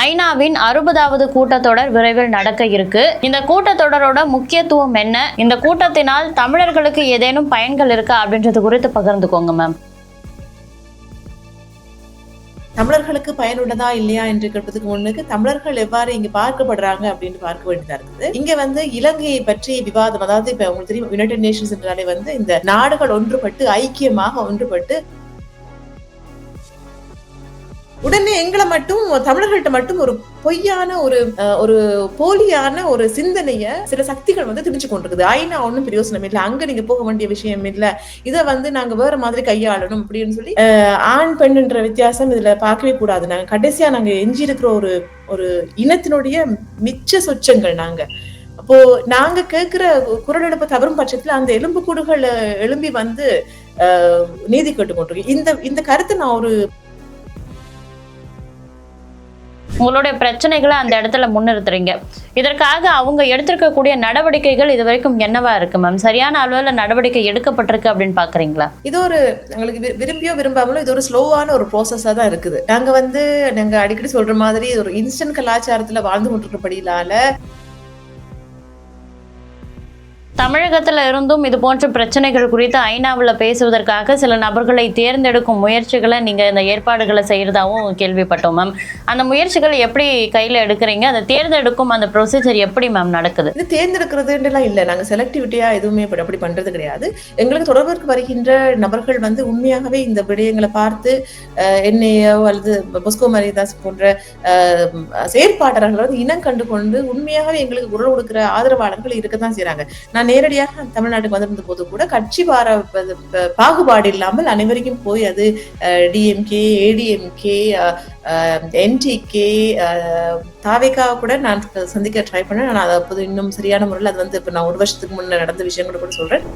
ஐநாவின் அறுபதாவது கூட்டத்தொடர் விரைவில் நடக்க இருக்கு. இந்த கூட்டத்தொடரோட முக்கியத்துவம் என்ன? இந்த கூட்டத்தினால் தமிழர்களுக்கு ஏதேனும் பயன்கள் இருக்கா அப்படின்றது குறித்து பகிர்ந்துக்கோங்க மேம் தமிழர்களுக்கு பயனுள்ளதா இல்லையா என்று கேட்பதுக்கு முன்னுக்கு தமிழர்கள் எவ்வாறு இங்க பார்க்கப்படுறாங்க அப்படின்னு பார்க்க வேண்டியதா இருக்குது. இங்க வந்து இலங்கையை பற்றி விவாதம் அதாவது இப்ப உங்களுக்கு தெரியும் யுனைடெட் நேஷன்ஸ் என்றாலே வந்து இந்த நாடுகள் ஒன்றுபட்டு ஐக்கியமாக ஒன்றுபட்டு உடனே எங்களை மட்டும் தமிழர்கள்ட்ட மட்டும் ஒரு பொய்யான ஒரு ஒரு போலியான ஒரு சிந்தனைய சில சக்திகள் வந்து திணிச்சு கொண்டிருக்குது. ஐநா ஒன்றும் பிரயோசனம் இல்லை. அங்க நீங்க போக வேண்டிய விஷயம் இல்லை. இதை வந்து நாங்க வேற மாதிரி கையாளணும் அப்படின்னு சொல்லி ஆண் பெண்ணுன்ற வித்தியாசம் இதுல பார்க்கவே கூடாது. நாங்க கடைசியா நாங்க எஞ்சி இருக்கிற ஒரு ஒரு இனத்தினுடைய மிச்ச சொச்சங்கள் நாங்க. அப்போ நாங்க கேட்கிற குரல் எழுப்ப தவறும் பட்சத்துல அந்த எலும்பு கூடுகள் எழும்பி வந்து நீதி கேட்டு இந்த இந்த கருத்தை நான் ஒரு உங்களுடைய பிரச்சனைகளை அந்த இடத்துல முன்னிறுத்துறீங்க. இதற்காக அவங்க எடுத்திருக்கக்கூடிய நடவடிக்கைகள் இது வரைக்கும் என்னவா இருக்கு மேம் சரியான அளவில் நடவடிக்கை எடுக்கப்பட்டிருக்கு அப்படின்னு பாக்குறீங்களா? இது ஒரு எங்களுக்கு விரும்பியோ விரும்பாமலோ இது ஒரு ஸ்லோவான ஒரு ப்ராசஸா தான் இருக்குது. நாங்க வந்து நாங்க அடிக்கடி சொல்ற மாதிரி ஒரு இன்ஸ்டன்ட் கலாச்சாரத்துல வாழ்ந்து கொண்டிருக்கிறபடினால தமிழகத்தில் இருந்தும் இது போன்ற பிரச்சனைகள் குறித்து ஐநாவில் பேசுவதற்காக சில நபர்களை தேர்ந்தெடுக்கும் முயற்சிகளை நீங்கள் இந்த ஏற்பாடுகளை செய்கிறதாகவும் கேள்விப்பட்டோம் மேம் அந்த முயற்சிகள் எப்படி கையில் எடுக்கிறீங்க? அதை தேர்ந்தெடுக்கும் அந்த ப்ரொசீஜர் எப்படி மேம் நடக்குது? இது தேர்ந்தெடுக்கிறதுலாம் இல்லை. நாங்கள் செலக்டிவிட்டியாக எதுவுமே இப்படி அப்படி பண்ணுறது கிடையாது. எங்களுக்கு தொடர்புக்கு வருகின்ற நபர்கள் வந்து உண்மையாகவே இந்த விடயங்களை பார்த்து என்னையோ அல்லது பொஸ்கோ மரியதாஸ் போன்ற செயற்பாட்டாளர்கள் வந்து இனம் கண்டு கொண்டு உண்மையாகவே எங்களுக்கு குரல் கொடுக்குற ஆதரவாளர்கள் இருக்க தான் செய்கிறாங்க நான் நேரடியாக தமிழ்நாட்டுக்கு வந்திருந்த போது கூட கட்சி பார பாகுபாடு இல்லாமல் அனைவரையும் போய் அது டிஎம்கே ஏடிஎம்கே என்டிகே தாவேக்காவை கூட நான் சந்திக்க ட்ரை பண்ணேன். நான் அதை அப்போது இன்னும் சரியான முறையில் அது வந்து இப்போ நான் ஒரு வருஷத்துக்கு முன்னே நடந்த விஷயங்களை கூட சொல்றேன்.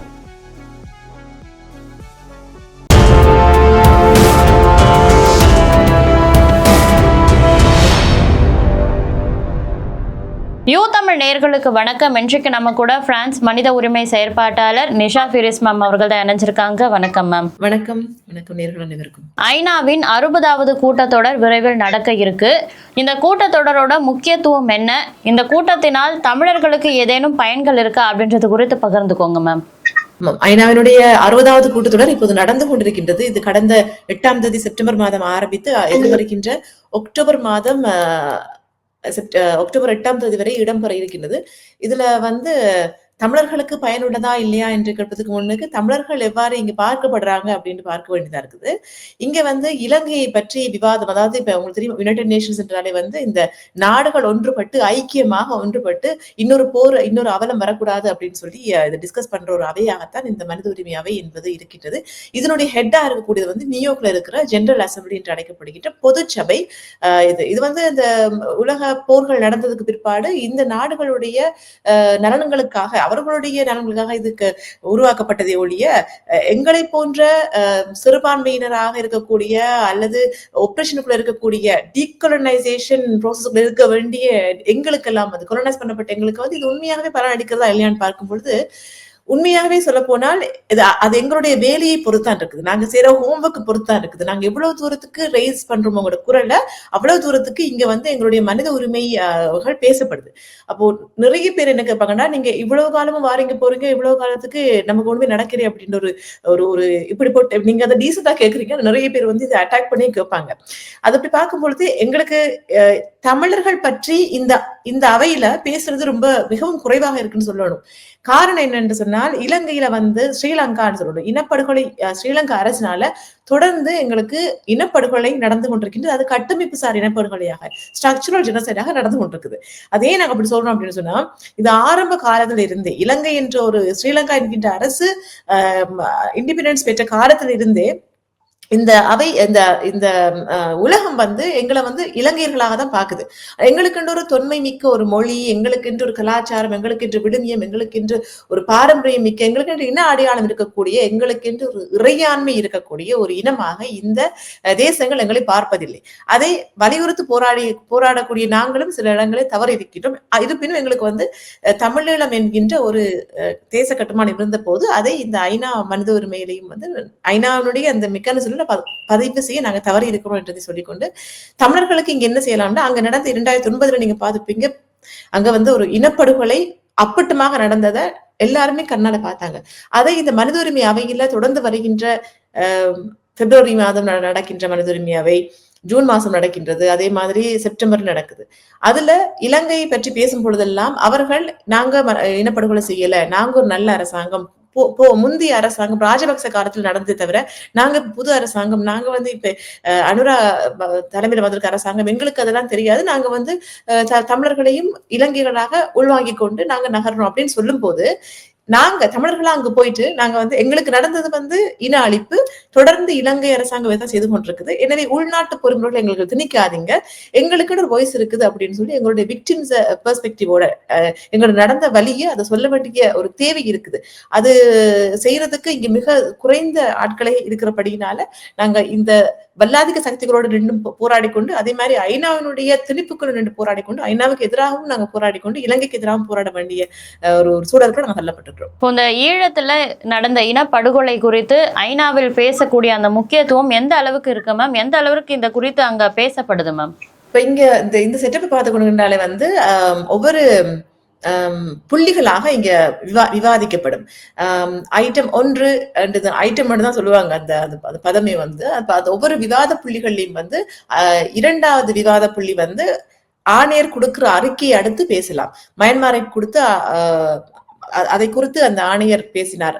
யூ தமிழ் நேயர்களுக்கு வணக்கம். இன்றைக்கு நம்ம கூட பிரான்ஸ் மனித உரிமை செயற்பாட்டாளர் நிஷா ஃபிரிஸ் மேம் அவர்கள் தான் இணைஞ்சிருக்காங்க. வணக்கம் மேம். வணக்கம். வணக்கம் நேர்கள் அனைவருக்கும். ஐநாவின் அறுபதாவது கூட்டத்தொடர் விரைவில் நடக்க இருக்கு. இந்த கூட்டத்தொடரோட முக்கியத்துவம் என்ன? இந்த கூட்டத்தினால் தமிழர்களுக்கு ஏதேனும் பயன்கள் இருக்கா அப்படின்றது குறித்து பகிர்ந்துக்கோங்க மேம். ஐநாவினுடைய அறுபதாவது கூட்டத்தொடர் இப்போது நடந்து கொண்டிருக்கின்றது. இது கடந்த எட்டாம் தேதி செப்டம்பர் மாதம் ஆரம்பித்து எதிர்வருகின்ற அக்டோபர் மாதம் அக்டோபர் எட்டாம் தேதி வரை இடம்பெற இருக்கின்றது. இதுல வந்து தமிழர்களுக்கு பயனுள்ளதா இல்லையா என்று கேட்பதுக்கு முன்னுக்கு தமிழர்கள் எவ்வாறு இங்க பார்க்கப்படுறாங்க அப்படின்னு பார்க்க வேண்டியதா இருக்குது. இங்க வந்து இலங்கையை பற்றி விவாதம் அதாவது இப்ப உங்களுக்கு தெரியும் யுனைடெட் நேஷன்ஸ் என்றாலே வந்து இந்த நாடுகள் ஒன்றுபட்டு ஐக்கியமாக ஒன்றுபட்டு இன்னொரு போர் இன்னொரு அவலம் வரக்கூடாது அப்படின்னு சொல்லி இதை டிஸ்கஸ் பண்ற ஒரு அவையாகத்தான் இந்த மனித உரிமை அவை என்பது இருக்கின்றது. இதனுடைய ஹெட்டா இருக்கக்கூடியது வந்து நியூயார்க்ல இருக்கிற ஜெனரல் அசம்பிளி என்று அழைக்கப்படுகின்ற பொதுச்சபை இது. இது வந்து இந்த உலக போர்கள் நடந்ததுக்கு பிற்பாடு இந்த நாடுகளுடைய அஹ், நலன்களுக்காக அவர்களுடைய நலன்களுக்காக இதுக்கு உருவாக்கப்பட்டதை ஒழிய அஹ், எங்களை போன்ற சிறுபான்மையினராக இருக்கக்கூடிய அல்லது ஒப்ரேஷனுக்குள்ள இருக்கக்கூடிய டீகொலனைசேஷன் ப்ராசஸ்க்குள்ள இருக்க வேண்டிய எங்களுக்கெல்லாம் அது கொலனைஸ் பண்ணப்பட்ட எங்களுக்கு வந்து இது உண்மையாகவே பலன் அடிக்கிறதா இல்லையான்னு பார்க்கும் பொழுது உண்மையாகவே சொல்ல போனால் இது அது எங்களுடைய வேலையை பொறுத்தான் இருக்குது. நாங்க செய்யற ஹோம்ஒர்க் பொறுத்தான் இருக்குது. நாங்க எவ்வளவு தூரத்துக்கு ரைஸ் பண்றோம் உங்களோட குரல்ல அவ்வளவு தூரத்துக்கு இங்க வந்து எங்களுடைய மனித உரிமைகள் பேசப்படுது. அப்போ நிறைய பேர் என்ன கேட்பாங்கன்னா நீங்க இவ்வளவு காலமும் வாரிங்க போறீங்க? இவ்வளவு காலத்துக்கு நமக்கு ஒண்ணுமே நடக்கிறே அப்படின்ற ஒரு ஒரு ஒரு இப்படி போட்டு நீங்க அதை டீசெண்டா கேக்குறீங்க நிறைய பேர் வந்து இதை அட்டாக் பண்ணி கேட்பாங்க. அது அப்படி பார்க்கும் பொழுது எங்களுக்கு தமிழர்கள் பற்றி இந்த இந்த அவையில பேசுறது ரொம்ப மிகவும் குறைவாக இருக்குன்னு சொல்லணும். காரணம் என்னன்னு சொன்னால் இலங்கையில வந்து ஸ்ரீலங்கான்னு சொல்லணும். இனப்படுகொலை ஸ்ரீலங்கா அரசினால தொடர்ந்து எங்களுக்கு இனப்படுகொலை நடந்து கொண்டிருக்கின்றது. அது கட்டமைப்பு சார் இனப்படுகொலையாக ஸ்ட்ரக்சரல் ஜெனசைடாக நடந்து கொண்டிருக்குது. அதே நாங்க அப்படி சொல்றோம் அப்படின்னு சொன்னா இது ஆரம்ப காலத்துல இருந்தே இலங்கை என்ற ஒரு ஸ்ரீலங்கா என்கின்ற அரசு இண்டிபெண்டன்ஸ் பெற்ற காலத்துல இருந்தே இந்த அவை இந்த இந்த உலகம் வந்து எங்களை வந்து இலங்கையர்களாக தான் பாக்குது. எங்களுக்கென்று ஒரு தொன்மை மிக்க ஒரு மொழி எங்களுக்கென்று ஒரு கலாச்சாரம் எங்களுக்கென்று விடுமியம் எங்களுக்கென்று ஒரு பாரம்பரியம் மிக்க எங்களுக்கென்று இன அடையாளம் இருக்கக்கூடிய எங்களுக்கென்று ஒரு இறையாண்மை இருக்கக்கூடிய ஒரு இனமாக இந்த தேசங்கள் எங்களை பார்ப்பதில்லை. அதை வலியுறுத்தி போராடி போராடக்கூடிய நாங்களும் சில இடங்களை தவறு இருக்கின்றோம் இருப்பினும் எங்களுக்கு வந்து தமிழீழம் என்கின்ற ஒரு தேச கட்டுமானம் இருந்த போது அதை இந்த ஐநா மனித உரிமையிலையும் வந்து ஐநாவினுடைய அந்த மெக்கானிசம் பதிவு செய்ய நாங்க தவறி இருக்கிறோம் என்றதை சொல்லிக்கொண்டு தமிழர்களுக்கு இங்க என்ன செய்யலாம்னா அங்க நடந்த இரண்டாயிரத்தி ஒன்பதுல நீங்க பார்த்துப்பீங்க அங்க வந்து ஒரு இனப்படுகொலை அப்பட்டமாக நடந்ததை எல்லாருமே கண்ணால பார்த்தாங்க. அதை இந்த மனித உரிமை அவையில தொடர்ந்து வருகின்ற பிப்ரவரி மாதம் நடக்கின்ற மனித உரிமை அவை ஜூன் மாசம் நடக்கின்றது அதே மாதிரி செப்டம்பர் நடக்குது. அதுல இலங்கையை பற்றி பேசும் பொழுதெல்லாம் அவர்கள் நாங்க ம- இனப்படுகொலை செய்யல நாங்க ஒரு நல்ல அரசாங்கம் முந்தைய அரசாங்கம் ராஜபக்ச காலத்தில் நடந்தது தவிர நாங்க புது அரசாங்கம் நாங்க வந்து இப்ப அஹ், அனுரா தலைமையில் வந்திருக்க அரசாங்கம் எங்களுக்கு அதெல்லாம் தெரியாது. நாங்க வந்து த- தமிழர்களையும் இலங்கைகளாக உள்வாங்கிக் கொண்டு நாங்க நகர்றோம் அப்படின்னு சொல்லும் போது நாங்க தமிழர்களா அங்க போயிட்டு நாங்க வந்து எங்களுக்கு நடந்தது வந்து இன அழிப்பு தொடர்ந்து இலங்கை அரசாங்கம் தான் செய்து கொண்டிருக்குது. எனவே உள்நாட்டு பொறுப்புகளை எங்களுக்கு திணிக்காதீங்க. எங்களுக்குன்னு ஒரு வாய்ஸ் இருக்குது அப்படின்னு சொல்லி எங்களுடைய விக்டிம்ஸ் பெர்ஸ்பெக்டிவோட எங்களோட நடந்த வழியை அதை சொல்ல வேண்டிய ஒரு தேவை இருக்குது. அது செய்யறதுக்கு இங்க மிக குறைந்த ஆட்களே இருக்கிறபடியினால நாங்க இந்த வல்லாதிக்க சக்திகளோடு நின்று போராடி கொண்டு அதே மாதிரி ஐநாவினுடைய திணிப்புக்குள் நின்று போராடி கொண்டு ஐநாவுக்கு எதிராகவும் நாங்க போராடி கொண்டு இலங்கைக்கு எதிராகவும் போராட வேண்டிய ஒரு ஒரு சூழலுக்கு நாங்க தள்ளப்பட்டிருக்கிறோம். இப்போ இந்த ஈழத்துல நடந்த இனப்படுகொலை குறித்து ஐநாவில் பேசக்கூடிய அந்த முக்கியத்துவம் எந்த அளவுக்கு இருக்கு மேம் எந்த அளவுக்கு இந்த குறித்து அங்க பேசப்படுது மேம் இப்ப இங்க இந்த இந்த செட்டப் பார்த்து கொண்டிருந்தாலே வந்து ஒவ்வொரு புள்ளிகளாக இங்க விவா விவாதிக்கப்படும். ஐட்டம் ஒன்று ஐட்டம் தான் சொல்லுவாங்க. அந்த அந்த பதமே வந்து அது ஒவ்வொரு விவாத புள்ளிகள்லையும் வந்து இரண்டாவது விவாத புள்ளி வந்து ஆணையர் கொடுக்கிற அறிக்கையை அடுத்து பேசலாம். மயன்மாரை கொடுத்து ஆஹ், அதை குறித்து அந்த ஆணையர் பேசினார்.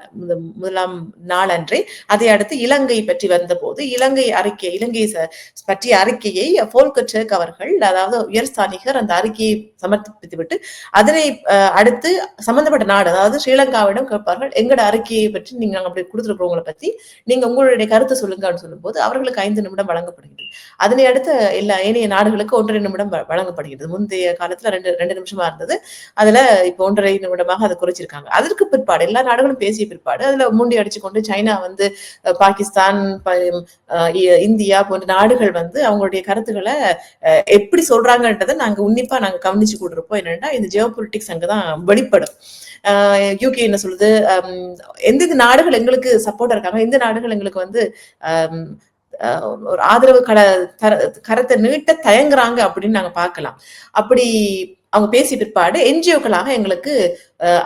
முதலாம் நாளன்றே அதை அடுத்து இலங்கை பற்றி வந்தபோது இலங்கை அறிக்கை இலங்கை பற்றிய அறிக்கையை ஃபோல்கர் அவர்கள் அதாவது உயர்ஸ்தானிகர் அந்த அறிக்கையை சமர்ப்பித்து விட்டு அதனை அடுத்து சம்பந்தப்பட்ட நாடு அதாவது ஸ்ரீலங்காவிடம் கேட்பார்கள் எங்களோட அறிக்கையை பற்றி நீங்க அப்படி கொடுத்துருக்கிறவங்களை பத்தி நீங்க உங்களுடைய கருத்தை சொல்லுங்கன்னு சொல்லும்போது அவர்களுக்கு ஐந்து நிமிடம் வழங்கப்படுகிறது அதனை அடுத்து எல்லா ஏனைய நாடுகளுக்கு ஒன்றரை நிமிடம் வழங்கப்படுகிறது முந்தைய காலத்துல ரெண்டு ரெண்டு நிமிஷமா இருந்தது. அதுல இப்போ ஒன்றரை நிமிடமாக அதை பேசியிருக்காங்க. அதற்கு பிற்பாடு எல்லா நாடுகளும் பேசிய பிற்பாடு அதுல மூண்டி அடிச்சு கொண்டு சைனா வந்து பாகிஸ்தான் இந்தியா போன்ற நாடுகள் வந்து அவங்களுடைய கருத்துக்களை எப்படி சொல்றாங்கன்றதை நாங்க உன்னிப்பா நாங்க கவனிச்சு கொடுத்துருப்போம் என்னன்னா இந்த ஜியோ பொலிட்டிக்ஸ் அங்கதான் வெளிப்படும். யூகே என்ன சொல்லுது? ஹம், எந்தெந்த நாடுகள் எங்களுக்கு சப்போர்ட்டா இருக்காங்க? எந்த நாடுகள் எங்களுக்கு வந்து அஹ், ஒரு ஆதரவு கட கரத்தை நீட்ட தயங்குறாங்க அப்படின்னு நாங்க பார்க்கலாம். அப்படி அவங்க பேசிய பிற்பாடு என்ஜிஓக்களாக எங்களுக்கு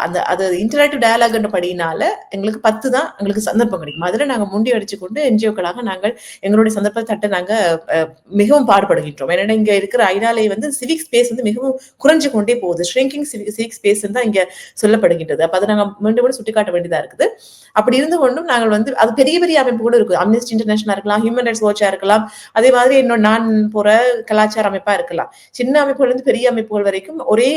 அந்த அது இன்டராக்டிவ் டயலாக்ன்ற படியினால எங்களுக்கு பத்து தான் எங்களுக்கு சந்தர்ப்பம் கிடைக்கும். அதில் நாங்கள் முண்டி அடிச்சு கொண்டு என்ஜிஓக்களாக நாங்கள் எங்களுடைய சந்தர்ப்பத்தை தட்ட நாங்கள் மிகவும் பாடுபடுகின்றோம். ஏன்னா இங்கே இருக்கிற ஐநாலே வந்து சிவிக் ஸ்பேஸ் வந்து மிகவும் குறைஞ்சு கொண்டே போகுது. ஷ்ரிங்கிங் சிவிக் ஸ்பேஸ் தான் இங்கே சொல்லப்படுகின்றது. அப்போ அதை நாங்கள் மீண்டும் கூட சுட்டிக்காட்ட வேண்டியதாக இருக்குது. அப்படி இருந்து கொண்டும் நாங்கள் வந்து அது பெரிய பெரிய அமைப்பு கூட இருக்குது. அம்னஸ்டி இன்டர்நேஷனல் இருக்கலாம் ஹியூமன் ரைட்ஸ் வாட்சாக இருக்கலாம். அதே மாதிரி இன்னும் நான் போகிற கலாச்சார அமைப்பாக இருக்கலாம். சின்ன அமைப்புகள் பெரிய அமைப்புகள் வரைக்கும் ஒரே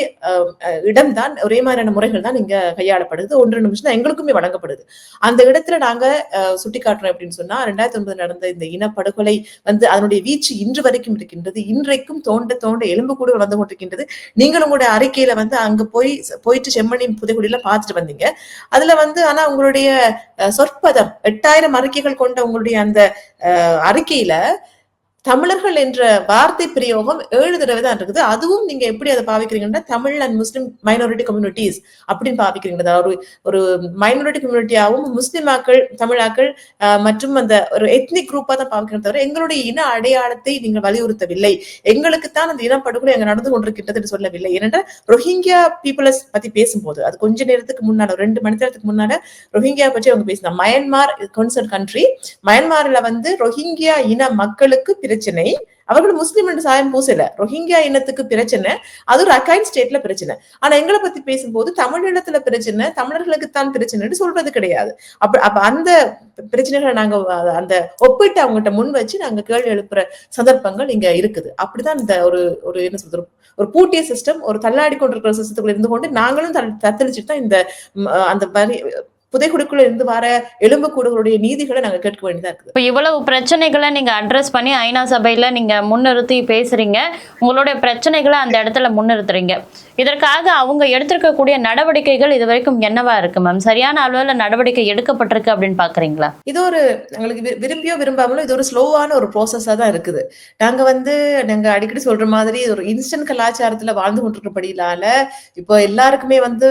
இடம் தான் ஒரே மாதிரியான முறைகள் தான் இங்க கையாளப்படுது. ஒன்று நிமிஷம் தான் எங்களுக்குமே வழங்கப்படுது. அந்த இடத்துல நாங்க அஹ், சுட்டிக்காட்டுறோம் அப்படின்னு சொன்னா ரெண்டாயிரத்தி ஒன்பது நடந்த இந்த இனப்படுகொலை வந்து அதனுடைய வீச்சு இன்று வரைக்கும் இருக்கின்றது. இன்றைக்கும் தோண்ட தோண்ட எலும்பு கூட வளர்ந்து கொண்டிருக்கின்றது. நீங்கள் உங்களுடைய அறிக்கையில வந்து அங்க போய் போயிட்டு செம்மணி புதைக்குடியில பார்த்துட்டு வந்தீங்க. அதுல வந்து ஆனா உங்களுடைய சொற்பதம் எட்டாயிரம் அறிக்கைகள் கொண்ட உங்களுடைய அந்த அறிக்கையில தமிழர்கள் என்ற வார்த்தை பிரயோகம் ஏழு தடவை தான் இருக்குது. அதுவும் நீங்க எப்படி அதை பாவிக்கிறீங்கன்னா Tamil and Muslim minority communities அப்படின்னு பாவிக்கிறீங்க ஒரு ஒரு மைனாரிட்டி கம்யூனிட்டியாவும் முஸ்லிமாக்கள் தமிழாக்கள் மற்றும் அந்த ஒரு எத்னிக் குரூப்பா தான் பாவிக்கிறோம் தவிர எங்களுடைய இன அடையாளத்தை நீங்கள் வலியுறுத்தவில்லை. எங்களுக்கு தான் அந்த இனப்படுகொலை அங்க நடந்து கொண்டிருக்கின்றது என்று சொல்லவில்லை. ஏனென்றால் ரொஹிங்கியா பீப்புளஸ் பத்தி பேசும்போது அது கொஞ்ச நேரத்துக்கு முன்னால ஒரு ரெண்டு மணி நேரத்துக்கு முன்னால ரொஹிங்கியா பற்றி அவங்க பேசினாங்க. மயன்மார் கன்சர்ன் கண்ட்ரி மயன்மார்ல வந்து ரொஹிங்கியா இன மக்களுக்கு பிரச்சனை. அவர்கள் முஸ்லீம் என்று சாயம் பூசல. ரொஹிங்கியா இனத்துக்கு பிரச்சனை. அது ஒரு அகைன் ஸ்டேட்ல பிரச்சனை. ஆனா எங்களை பத்தி பேசும்போது தமிழினத்துல பிரச்சனை தமிழர்களுக்கு தான் பிரச்சனைன்னு சொல்றது கிடையாது. அப்ப அப்ப அந்த பிரச்சனைகளை நாங்க அந்த ஒப்பிட்டு அவங்ககிட்ட முன் வச்சு நாங்க கேள்வி எழுப்புற சந்தர்ப்பங்கள் இங்க இருக்குது. அப்படிதான் இந்த ஒரு ஒரு என்ன சொல்றது ஒரு- பூட்டிய சிஸ்டம் ஒரு தள்ளாடி கொண்டிருக்கிற சிஸ்டத்துக்குள்ள இருந்து கொண்டு நாங்களும் தத்தளிச்சுட்டு தான் இந்த அந்த மாதிரி புதைக்குடிக்குள்ள இருந்து வர எலும்புக்கூடுகளுடைய நீதிகளை நாங்க கேட்க வேண்டியதா இருக்குது. இப்போ இவ்வளவு பிரச்சனைகளை நீங்க அட்ரஸ் பண்ணி ஐநா சபையில நீங்க முன்னிறுத்தி பேசுறீங்க. உங்களுடைய பிரச்சனைகளை அந்த இடத்துல முன்னிறுத்துறீங்க. இதற்காக அவங்க எடுத்திருக்கக்கூடிய நடவடிக்கைகள் இது வரைக்கும் என்னவா இருக்கு மேம் சரியான அளவுல நடவடிக்கை எடுக்கப்பட்டிருக்கு அப்படின்னு பாக்குறீங்களா? இது ஒரு எங்களுக்கு விரும்பியோ விரும்பாமலோ இது ஒரு ஸ்லோவான ஒரு ப்ராசஸா தான் இருக்குது. நாங்க வந்து நாங்க அடிக்கடி சொல்ற மாதிரி ஒரு இன்ஸ்டன்ட் கலாச்சாரத்துல வாழ்ந்து கொண்டிருக்கிறபடியினால இப்போ எல்லாருக்குமே வந்து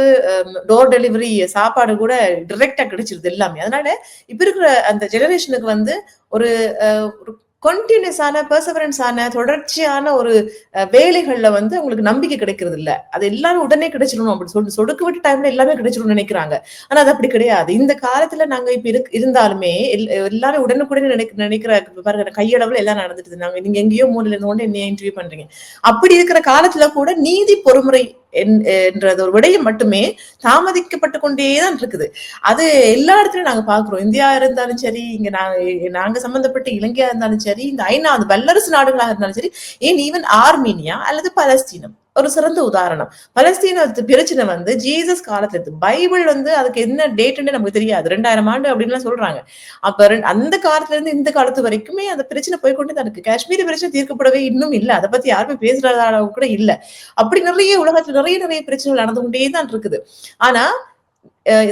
டோர் டெலிவரி சாப்பாடு கூட டைரக்டா கிடைச்சிருது எல்லாமே. அதனால இப்ப இருக்கிற அந்த ஜெனரேஷனுக்கு வந்து ஒரு ஒரு கண்டினியூஸான பெர்சவரன்ஸான தொடர்ச்சியான ஒரு வேலைகளில் வேலைகள்ல வந்து உங்களுக்கு நம்பிக்கை கிடைக்கிறது இல்ல. அது எல்லாரும் உடனே கிடைச்சிடணும் அப்படி சொல்லி சொடுக்கு விட்டு டைம்ல எல்லாமே கிடைச்சிடணும்னு நினைக்கிறாங்க. ஆனா அது அப்படி கிடையாது. இந்த காலத்துல நாங்க இப்ப இருக்- இருந்தாலுமே எல்- உடனுக்குடனே நினைக்க நினைக்கிற பாருங்க கையளவுல எல்லாம் நடந்துட்டு நாங்கள் நீங்க எங்கேயோ மூலையில இருந்து கொண்டு என்ன இன்டர்வியூ பண்றீங்க. அப்படி இருக்கிற காலத்துல கூட நீதி பொறுமுறை என்றது ஒரு விடயம் மட்டுமே தாமதிக்கப்பட்டு கொண்டேதான் இருக்குது. அது எல்லா இடத்துலயும் நாங்க பாக்குறோம் இந்தியா இருந்தாலும் சரி இங்க நாங்க நாங்க சம்பந்தப்பட்ட இலங்கையா இருந்தாலும் சரி இந்த ஐநா அந்த வல்லரசு நாடுகளாக இருந்தாலும் சரி ஏன் ஈவன் ஆர்மீனியா அல்லது பலஸ்தீனம் ஒரு சிறந்த உதாரணம். பலஸ்தீன பிரச்சனை வந்து ஜீசஸ் காலத்துல பைபிள் வந்து அதுக்கு என்ன டேட்டுன்னு நமக்கு தெரியாது. ரெண்டாயிரம் ஆண்டு அப்படின்லாம் சொல்றாங்க. அப்ப அந்த காலத்துல இருந்து இந்த காலத்து வரைக்குமே அந்த பிரச்சனை போய்க்கொண்டு தான் இருக்கு. காஷ்மீர் பிரச்சனை தீர்க்கப்படவே இன்னும் இல்ல. அதை பத்தி யாருமே பேசுறதால கூட இல்லை. அப்படி நிறைய உலகத்துல நிறைய நிறைய பிரச்சனைகள் நடந்து கொண்டே தான் இருக்குது. ஆனா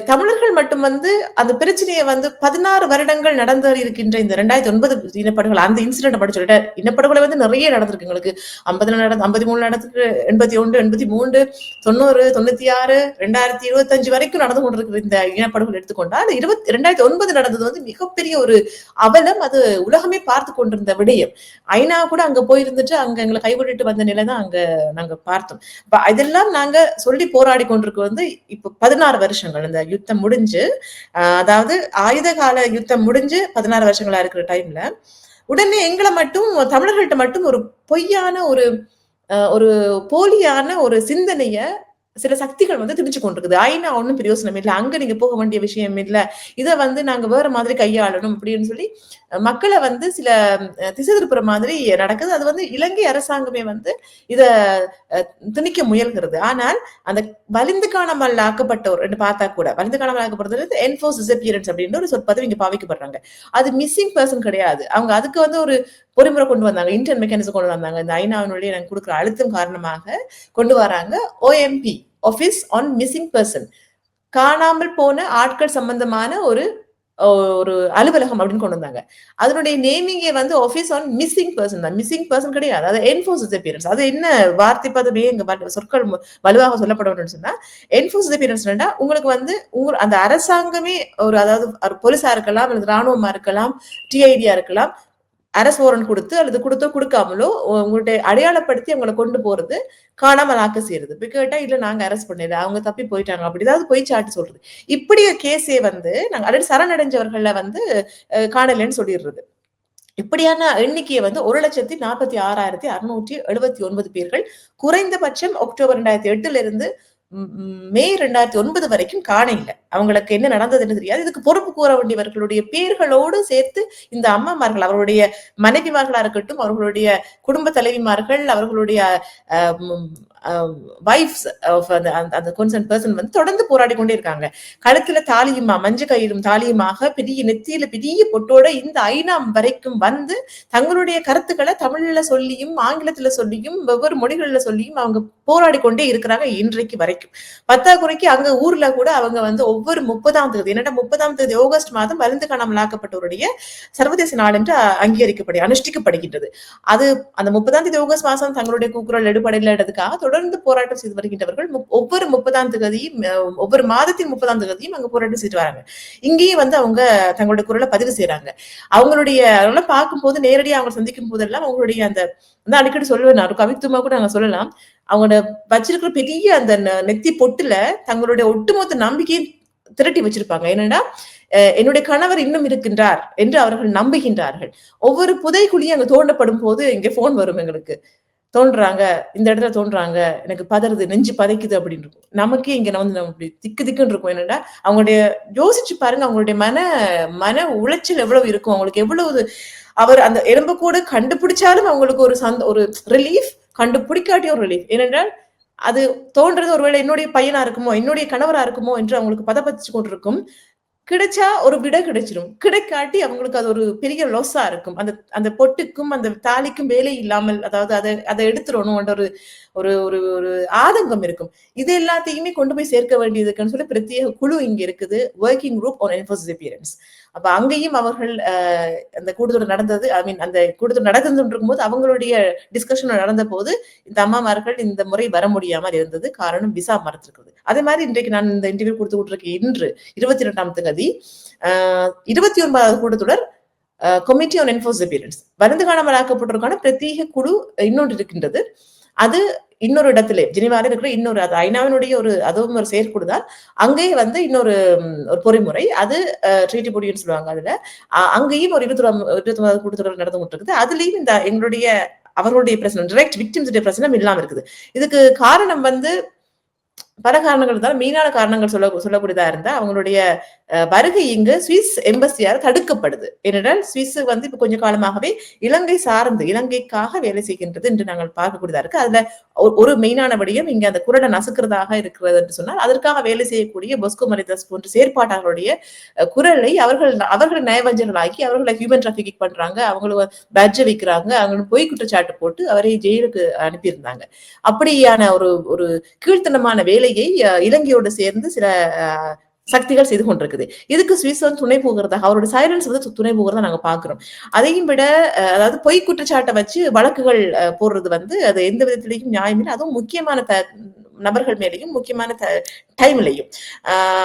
தமிழர்கள் மட்டும் வந்து அந்த பிரச்சனையை வந்து பதினாறு வருடங்கள் நடந்து இருக்கின்ற இந்த ரெண்டாயிரத்தி ஒன்பது இனப்படுகொலை அந்த இன்சிடென்ட் படி சொல்லிட்டு இனப்படுகொலை வந்து நிறைய நடந்திருக்கு எங்களுக்கு. ஐம்பதுல நடந்து ஐம்பத்தி மூணு நடந்திருக்கு எண்பத்தி ஒன்று எண்பத்தி மூன்று தொண்ணூறு தொண்ணூத்தி ஆறு ரெண்டாயிரத்தி இருபத்தஞ்சு வரைக்கும் நடந்து கொண்டிருக்கிற இந்த இனப்படுகொலை எடுத்துக்கொண்டா அது இருபத்தி ரெண்டாயிரத்தி ஒன்பது நடந்தது வந்து மிகப்பெரிய ஒரு அவலம் அது உலகமே பார்த்து கொண்டிருந்த விடயம். ஐநா கூட அங்க போயிருந்துட்டு அங்க எங்களை கைவிட்டுட்டு வந்த நிலை தான் அங்க நாங்க பார்த்தோம். இதெல்லாம் நாங்க சொல்லி போராடி கொண்டிருக்கு வந்து இப்ப பதினாறு வருஷங்கள். இந்த யுத்தம் முடிஞ்சு அதாவது ஆயுத கால யுத்தம் முடிஞ்சு பதினாறு வருஷங்களா இருக்கிற டைம்ல உடனே எங்களை மட்டும் தமிழர்கள்ட்ட மட்டும் ஒரு பொய்யான ஒரு ஒரு போலியான ஒரு சிந்தனைய சில சக்திகள் வந்து திணிச்சு கொண்டிருக்குது. ஐநா ஒன்றும் பிரயோசனம் இல்லை. அங்க நீங்க போக வேண்டிய விஷயம் இல்ல. இதை வந்து நாங்க வேற மாதிரி கையாளணும் அப்படின்னு சொல்லி மக்களை வந்து சில திசை திருப்புற மாதிரி நடக்குது. அது வந்து இலங்கை அரசாங்கமே வந்து இத திணிக்க முயல்கிறது. ஆனால் அந்த வலிந்து காணாமல் ஆக்கப்பட்டோர் என்று பார்த்தா கூட வலிந்து காணாமல் ஆக்கப்படுறது என்போர்ஸ் டிசப்பியரன்ஸ் அப்படின்னு ஒரு சொற்பதவி இங்க பாவிக்கப்படுறாங்க. அது மிஸ்ஸிங் பர்சன் கிடையாது. அவங்க அதுக்கு வந்து ஒரு பொறிமுறை கொண்டு வந்தாங்க. இன்டர்ன் மெக்கானிசம் கொண்டு வந்தாங்க. இந்த ஐநாவினுடைய நாங்கள் கொடுக்குற அழுத்தம் காரணமாக கொண்டு வராங்க. OMP office on missing person காணாமல் போன ஆட்கள் சம்பந்தமான ஒரு ஒரு அலுவலகம் அப்படின்னு கொண்டு வந்தாங்க. அதனுடைய நேமிங்கே வந்து ஆஃபீஸ் ஆன் மிஸ்ஸிங் பர்சன் தான். மிஸ்ஸிங் பர்சன் கிடையாது. அது என்ஃபோர்ஸ் அப்பியரன்ஸ் அது என்ன வார்த்தை பதவியே எங்க சொற்கள் வலுவாக சொல்லப்படணும்னு சொன்னா என்ஃபோர்ஸ் அப்பியரன்ஸ் உங்களுக்கு வந்து உங்க அந்த அரசாங்கமே ஒரு அதாவது ஒரு போலீஸா இருக்கலாம் அல்லது ராணுவமா இருக்கலாம் டிஐடியா இருக்கலாம் அரசு ஓரன் கொடுத்து அல்லது கொடுத்தோ கொடுக்காமலோ உங்கள்ட்ட அடையாளப்படுத்தி அவங்களை கொண்டு போறது காணாமல் ஆக்க செய்யறது. இப்ப கேட்டா இல்ல நாங்க அரெஸ்ட் பண்ணல. அவங்க தப்பி போயிட்டாங்க. அப்படி ஏதாவது போய் சாட்டி சொல்றது. இப்படி கேஸே வந்து நாங்க ஆல்ரெடி சரணடைஞ்சவர்கள வந்து காணலன்னு காணலைன்னு சொல்லிடுறது. இப்படியான எண்ணிக்கையை வந்து ஒரு லட்சத்தி நாற்பத்தி ஆறாயிரத்தி அறுநூற்றி எழுபத்தி ஒன்பது பேர்கள் குறைந்தபட்சம் அக்டோபர் ரெண்டாயிரத்தி எட்டுல இருந்து மே ரெண்டாயிரத்தி ஒன்பது வரைக்கும் காண இல்லை. அவங்களுக்கு என்ன நடந்ததுன்னு தெரியாது. இதுக்கு பொறுப்பு கூற வேண்டியவர்களுடைய பேர்களோடு சேர்த்து இந்த அம்மாமார்கள் அவர்களுடைய மனைவிமார்களா இருக்கட்டும் அவர்களுடைய குடும்ப தலைவிமார்கள் அவர்களுடைய வைஃப்ஸ் அந்த கொன்சன் பர்சன் வந்து தொடர்ந்து போராடி கொண்டே இருக்காங்க. கழுத்துல தாலியுமா மஞ்ச கயிறும் தாலியுமாக பெரிய நெத்தியில பெரிய பொட்டோட இந்த ஐநாம் வரைக்கும் வந்து தங்களுடைய கருத்துக்களை தமிழ்ல சொல்லியும் ஆங்கிலத்துல சொல்லியும் வெவ்வேறு மொழிகள்ல சொல்லியும் அவங்க போராடி கொண்டே இருக்கிறாங்க இன்றைக்கு வரைக்கும். பத்தாக்குறைக்கு அங்க ஊர்ல கூட அவங்க வந்து ஒவ்வொரு முப்பதாம் தேதி என்னடா முப்பதாம் தேதி ஆகஸ்ட் மாதம் மருந்து காணாமல் ஆக்கப்பட்டவருடைய சர்வதேச நாள் என்று அ- அங்கீகரிக்கப்படி அனுஷ்டிக்கப்படுகின்றது அது அந்த முப்பதாம் தேதி ஆகஸ்ட் மாதம் தங்களுடைய கூக்குரல் எடுப்படையிலதுக்காக தொடர்ந்து போராட்டம் செய்து வருகின்றவர்கள் ஒவ்வொரு முப்பதாம் தேதியும் ஒவ்வொரு மாதத்தின் முப்பதாம் தேதியும் அங்க போராட்டம் செய்து வராங்க. இங்கேயும் வந்து அவங்க தங்களுடைய குரலை பதிவு செய்யறாங்க அவங்களுடைய அதெல்லாம் பார்க்கும்போது நேரடியாக அவங்க சந்திக்கும் போதெல்லாம் அவங்களுடைய அந்த அடிக்கடி சொல்லுவேன் நான் கவித்துவமா கூட நாங்க சொல்லலாம். அவங்களோட வச்சிருக்கிற பெரிய அந்த நெத்தி பொட்டுல தங்களுடைய ஒட்டுமொத்த நம்பிக்கையை திரட்டி வச்சிருப்பாங்க. என்னன்னா என்னுடைய கணவர் இன்னும் இருக்கின்றார் என்று அவர்கள் நம்புகின்றார்கள். ஒவ்வொரு புதைக்குழியும் அங்க தோண்டப்படும் போது இங்க போன் வரும் எங்களுக்கு. தோன்றாங்க இந்த இடத்துல தோன்றாங்க எனக்கு பதறுது நெஞ்சு பதைக்குது அப்படின்னு இருக்கும். நமக்கே இங்க வந்து நம்ம இப்படி திக்கு திக்குன்னு இருக்கும். என்னன்னா அவங்களுடைய யோசிச்சு பாருங்க அவங்களுடைய மன மன உளைச்சல் எவ்வளவு இருக்கும். அவங்களுக்கு எவ்வளவு அவர் அந்த எலும்புக்கூடு கண்டுபிடிச்சாலும் அவங்களுக்கு ஒரு சந்த ஒரு ரிலீஃப் கண்டுபிடிக்காட்டி ஒரு ரிலீஃப் ஏனென்றால் அது தோன்றது ஒருவேளை என்னுடைய பையனா இருக்குமோ என்னுடைய கணவரா இருக்குமோ என்று அவங்களுக்கு பதப்பதிச்சு கொண்டிருக்கும். கிடைச்சா ஒரு விட கிடைச்சிடும் கிடைக்காட்டி அவங்களுக்கு அது ஒரு பெரிய லொஸ்ஸா இருக்கும். அந்த அந்த பொட்டுக்கும் அந்த தாலிக்கும் வேலை இல்லாமல் அதாவது அதை அதை எடுத்துடணும்ன்ற ஒரு ஒரு ஒரு ஒரு ஆதங்கம் இருக்கும். இது எல்லாத்தையுமே கொண்டு போய் சேர்க்க வேண்டியது இருக்குன்னு சொல்லி பிரத்யேக குழு இங்க இருக்குது. Working group on enforce appearance அப்ப அங்கேயும் அவர்கள் அஹ், அந்த கூடுதல் நடந்தது ஐ மீன் அந்த கூடுதல் நடந்து இருக்கும்போது அவங்களுடைய டிஸ்கஷன் நடந்த போது இந்த அம்மாமார்கள் இந்த முறை வர முடியாமல் இருந்தது. காரணம் விசா மறுத்திருக்கிறது. அதே மாதிரி இன்றைக்கு நான் இந்த இன்டர்வியூ கொடுத்து கொண்டிருக்கேன் இன்று இருபத்தி ரெண்டாம் தேதி இருபத்தி ஒன்பதாவது கூட்டத்தொடர் கமிட்டி ஆன் என்ஃபோர்ஸ் அப்பியரன்ஸ் வருந்து காணாமல் ஆக்கப்பட்டிருக்கான பிரத்யேக குழு இன்னொன்று இருக்கின்றது. அது இன்னொரு இடத்திலே ஜெனிவாவில் இருக்கிற இன்னொரு அது ஐநாவினுடைய ஒரு அதுவும் ஒரு செயற்குழு தான். அங்கேயே வந்து இன்னொரு ஒரு பொறிமுறை. அது ட்ரீட்டி பொடின்னு சொல்லுவாங்க அதுல. அங்கேயும் ஒரு இருபத்தி இருபத்தி ஒன்பது கூட்டத்தொடர் நடந்து கொண்டிருக்குது அதுலயும் இந்த எங்களுடைய அவர்களுடைய பிரச்சனை டிரெக்ட் விக்டிம்ஸுடைய பிரச்சனை இல்லாம இருக்குது. இதுக்கு காரணம் வந்து பல காரணங்கள் தான் மீனான காரணங்கள் சொல்ல சொல்லக்கூடியதா இருந்தா அவங்களுடைய வருகை இங்கு சுவிஸ் எம்பசியால் தடுக்கப்படுது. ஏனென்றால் சுவிஸ் வந்து இப்ப கொஞ்ச காலமாகவே இலங்கை சார்ந்து இலங்கைக்காக வேலை செய்கின்றது என்று நாங்கள் பார்க்கக்கூடியதா இருக்கு. அதுல ஒரு- மெயினானபடியும் மெயினான விடயம் இங்க அந்த குரலை நசுக்கிறதாக இருக்கிறது என்று சொன்னால் அதற்காக வேலை செய்யக்கூடிய பொஸ்கோ மரிதாஸ் போன்ற செயற்பாட்டாளருடைய குரலை அவர்கள் அவர்களை நயவஞ்சகர்களாக்கி அவர்களை ஹியூமன் டிராபிகிங் பண்றாங்க. அவங்கள பேட்ஜ வைக்கிறாங்க. அவங்களும் பொய் குற்றச்சாட்டு போட்டு அவரை ஜெயிலுக்கு அனுப்பியிருந்தாங்க. அப்படியான ஒரு ஒரு கீழ்த்தனமான வேலையை இலங்கையோடு சேர்ந்து சில சக்திகள் செய்து கொண்டிருக்குது. இதுக்கு சுவிஸ் வந்து துணை போகிறதாக அவரோட சைலன்ஸ் வந்து துணை போகிறதா நாங்கள் பார்க்குறோம் அதையும் விட அதாவது பொய் குற்றச்சாட்டை வச்சு வழக்குகள் போடுறது வந்து அது எந்த விதத்திலையும் நியாயமில்லை. அதுவும் முக்கியமான நபர்கள் மேலேயும் முக்கியமான டைம்லையும்.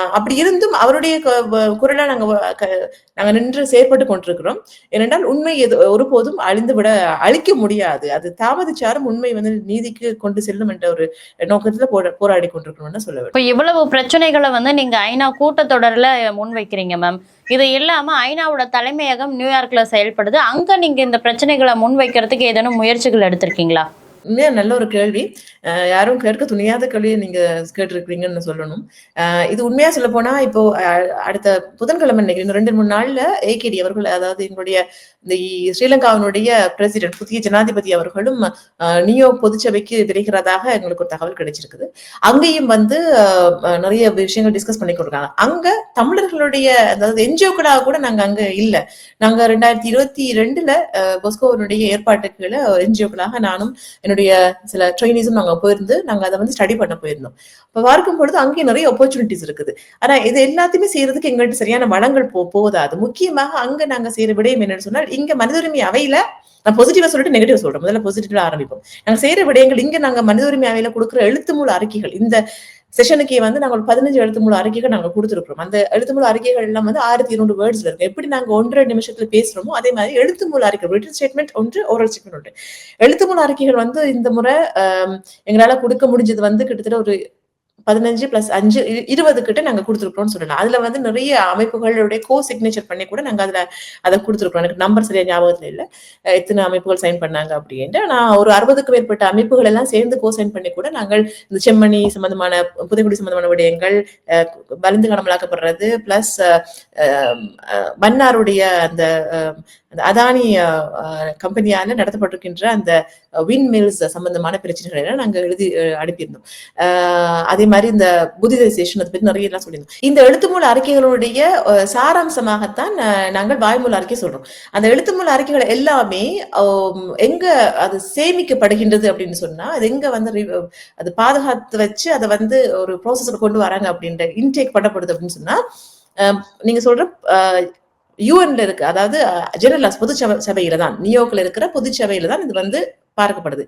அப்படி இருந்தும் அவருடைய கு- நாங்க நாங்க நின்று செயற்பட்டு கொண்டிருக்கிறோம். ஏனென்றால் உண்மை எது ஒருபோதும் அழிந்து விட அழிக்க முடியாது. அது தாமதிச்சாரும் உண்மை வந்து நீதிக்கு கொண்டு செல்லும் என்ற ஒரு நோக்கத்துல போரா- போராடி கொண்டிருக்கணும்னு சொல்ல வேண்டும். இப்போ இவ்வளவு பிரச்சனைகளை வந்து நீங்க ஐநா கூட்டத்தொடர்ல முன்வைக்கிறீங்க மேம் இது இல்லாம ஐநாவோட தலைமையகம் நியூயார்க்ல செயல்படுது. அங்க நீங்க இந்த பிரச்சனைகளை முன்வைக்கிறதுக்கு ஏதேனும் முயற்சிகள் எடுத்திருக்கீங்களா? உண்மையா நல்ல ஒரு கேள்வி. யாரும் கேட்க துணியாத கேள்வியை நீங்க கேட்டிருக்கீங்கன்னு சொல்லணும். இது உண்மையா சொல்ல போனா இப்போ அடுத்த புதன்கிழமை நினைக்கிறேன் ரெண்டு மூணு நாள்ல ஏகேடி அவர்கள் அதாவது எங்களுடைய இந்த ஸ்ரீலங்காவினுடைய பிரசிடென்ட் புதிய ஜனாதிபதி அவர்களும் நியோ பொதுச்சபைக்கு விரைகிறதாக எங்களுக்கு ஒரு தகவல் கிடைச்சிருக்குது. அங்கேயும் வந்து நிறைய விஷயங்கள் டிஸ்கஸ் பண்ணி கொடுக்குறாங்க அங்க தமிழர்களுடைய அதாவது என்ஜிஓக்களாக கூட நாங்க அங்க இல்ல. நாங்க ரெண்டாயிரத்தி இருபத்தி ரெண்டுல பொஸ்கோவனுடைய ஏற்பாட்டுக்கு என்ஜிஓக்களாக நானும் என்னுடைய சில ட்ரைனிஸும் நாங்க போயிருந்து நாங்க அதை வந்து ஸ்டடி பண்ண போயிருந்தோம். இப்போ பார்க்கும் பொழுது அங்கேயும் நிறைய ஆப்பர்ச்சுனிட்டிஸ் இருக்குது. ஆனா இது எல்லாத்தையுமே செய்யறதுக்கு எங்கள்கிட்ட சரியான வளங்கள் போ போதாது. முக்கியமாக அங்க நாங்க செய்யற விடயம் என்னன்னு சொன்னால் இங்க மனித உரிமை அவையில நான் பாசிட்டிவா சொல்லிட்டு நெகட்டிவ் சொல்றேன். முதல்ல பாசிட்டிவா ஆரம்பிப்போம். நாங்க செய்யற விடயங்கள் இங்க நாங்க மனித உரிமை அவையில கொடுக்குற எழுத்து மூல அறிக்கைகள் இந்த செஷனுக்கே வந்து நாங்க ஒரு பதினஞ்சு எழுத்து முழு அறிக்கைகள் நாங்க கொடுத்துருக்கிறோம். அந்த எழுத்துமுல அறிக்கைகள் எல்லாம் வந்து ஆயிரத்தி இருநூறு வேர்ட்ஸ்ல இருக்கு. எப்படி நாங்க ஒன்றரை நிமிஷத்துல பேசுறோமோ அதே மாதிரி எழுத்து மூல அறிக்கை ரிட்டன் ஸ்டேட்மெண்ட் ஒன்று ஓரல் ஸ்டேட்மெண்ட் ஒன்று. எழுத்து மூல அறிக்கைகள் வந்து இந்த முறை எங்களால் எங்களால கொடுக்க முடிஞ்சது வந்து கிட்டத்தட்ட ஒரு பதினஞ்சு பிளஸ் அஞ்சு இருபது கிட்ட நாங்க கொடுத்துருக்கோம்னு சொல்லலாம். அதுல வந்து நிறைய அமைப்புகளுடைய கோ சிக்னேச்சர் பண்ணி கூட நாங்க அதுல அதை கொடுத்துருக்கோம் எனக்கு நம்பர் சரியா ஞாபகத்துல இல்ல. எத்தனை அமைப்புகள் சைன் பண்ணாங்க அப்படின்ட்டு நான் ஒரு அறுபதுக்கு மேற்பட்ட அமைப்புகள் எல்லாம் சேர்ந்து கோ சைன் பண்ணி கூட நாங்கள் இந்த செம்மணி சம்பந்தமான புதைக்குடி சம்பந்தமான விடயங்கள் அஹ் கடமலாக்கப்படுறது பிளஸ் மன்னாருடைய அந்த அந்த அதானி கம்பெனியால நடத்தப்பட்டிருக்கின்ற அந்த வின் மில்ஸ் சம்பந்தமான பிரச்சனைகளை எல்லாம் நாங்கள் எழுதி அனுப்பியிருந்தோம். அதே மாதிரி இந்த புத்திதைசேஷன் அதை பற்றி நிறைய எல்லாம் சொல்லியிருந்தோம். இந்த எழுத்துமூல அறிக்கைகளுடைய சாராம்சமாகத்தான் நாங்கள் வாய்மூல அறிக்கை சொல்றோம். அந்த எழுத்துமூல அறிக்கைகள் எல்லாமே எங்க அது சேமிக்கப்படுகின்றது அப்படின்னு சொன்னா அது எங்க வந்து அது பாதுகாத்து வச்சு அதை வந்து ஒரு ப்ராசஸ்ல கொண்டு வராங்க அப்படின்ற இன்டேக் பண்ணப்படுது அப்படின்னு சொன்னா நீங்க சொல்ற யூஎன்ல இருக்கு அதாவது ஜெனரல் பொது சபை சபையில தான் நியூயோர்க்ல இருக்கிற பொது சபையில தான் இது வந்து பார்க்கப்படுது.